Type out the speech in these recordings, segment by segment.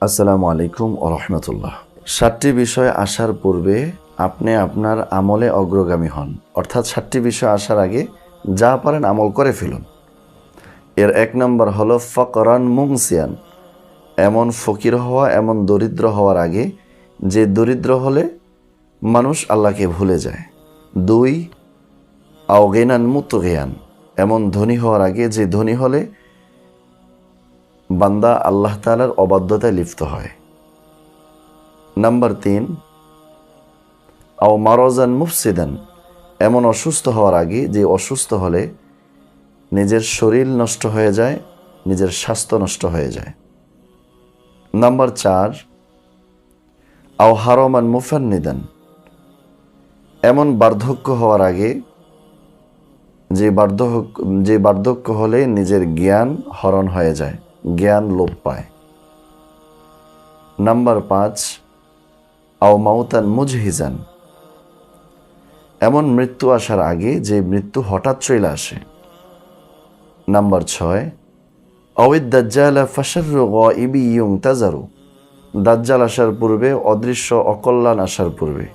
আসসালামু আলাইকুম ও রহমতুল্লাহ। সাতটি বিষয় আসার পূর্বে আপনি আপনার আমলে অগ্রগামী হন। অর্থাৎ সাতটি বিষয় আসার আগে যা পারেন আমল করে ফেলুন। এর এক নম্বর হলো ফকরান মুংসিয়ান। এমন ফকির হওয়া, এমন দরিদ্র হওয়ার আগে যে দরিদ্র হলে মানুষ আল্লাহকে ভুলে যায়। দুই, আওগেনান মুতগেয়ান। এমন ধনী হওয়ার আগে যে ধনী হলে বান্দা আল্লাহ তালার অবাধ্যতায় লিপ্ত হয়। নাম্বার তিন, আও মারজান মুফসিদান, এমন অসুস্থ হওয়ার আগে যে অসুস্থ হলে নিজের শরীর নষ্ট হয়ে যায়, নিজের স্বাস্থ্য নষ্ট হয়ে যায়। নাম্বার চার, আও হারমান মুফান্নিদান, এমন বার্ধক্য হওয়ার আগে যে বার্ধক্য যে বার্ধক্য হলে নিজের জ্ঞান হরণ হয়ে যায়। জ্ঞান লোপ পায়। নাম্বার পাঁচ, আও মাউতান মুজহিজান। এমন মৃত্যু আসার আগে যে মৃত্যু হঠাৎ চলে আসে। নাম্বার ছয় অবিদ দাজ্জালা ফাশারু ইবি ইউং তাজারু দাজ্জাল আসার পূর্বে অদৃশ্য অকল্যাণ আসার পূর্বে।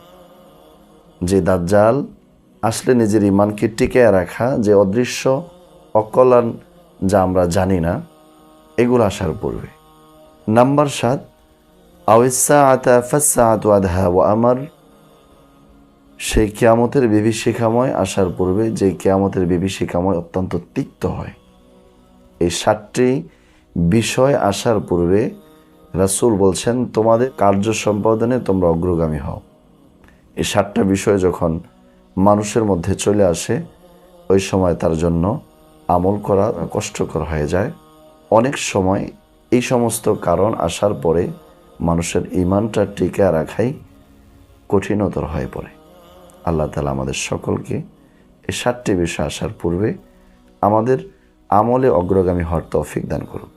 যে দাজ্জাল আসলে নিজের ইমানকে টিকে রাখা যে অদৃশ্য অকল্যাণ যা আমরা জানি না এগুলো আসার পূর্বে। নাম্বার সাত আওয়াসা আতা ফাসা আতু আধা ও আমার। সেই কেয়ামতের বিভীষিকাময় আসার পূর্বে যে কেয়ামতের বিভীষিকাময় অত্যন্ত তিক্ত হয়। এই সাতটি বিষয় আসার পূর্বে রাসুল বলছেন, তোমাদের কার্য সম্পাদনে তোমরা অগ্রগামী হও। এই সাতটা বিষয় যখন মানুষের মধ্যে চলে আসে, ওই সময় তার জন্য আমল করা কষ্টকর হয়ে যায়। অনেক সময় এই সমস্ত কারণ আসার পরে মানুষের ইমানটা টিকে রাখাই কঠিনতর হয়ে পড়ে। আল্লাহ তালা আমাদের সকলকে এই সাতটি বিষয় আসার পূর্বে আমাদের আমলে অগ্রগামী হওয়ার তৌফিক দান করুক।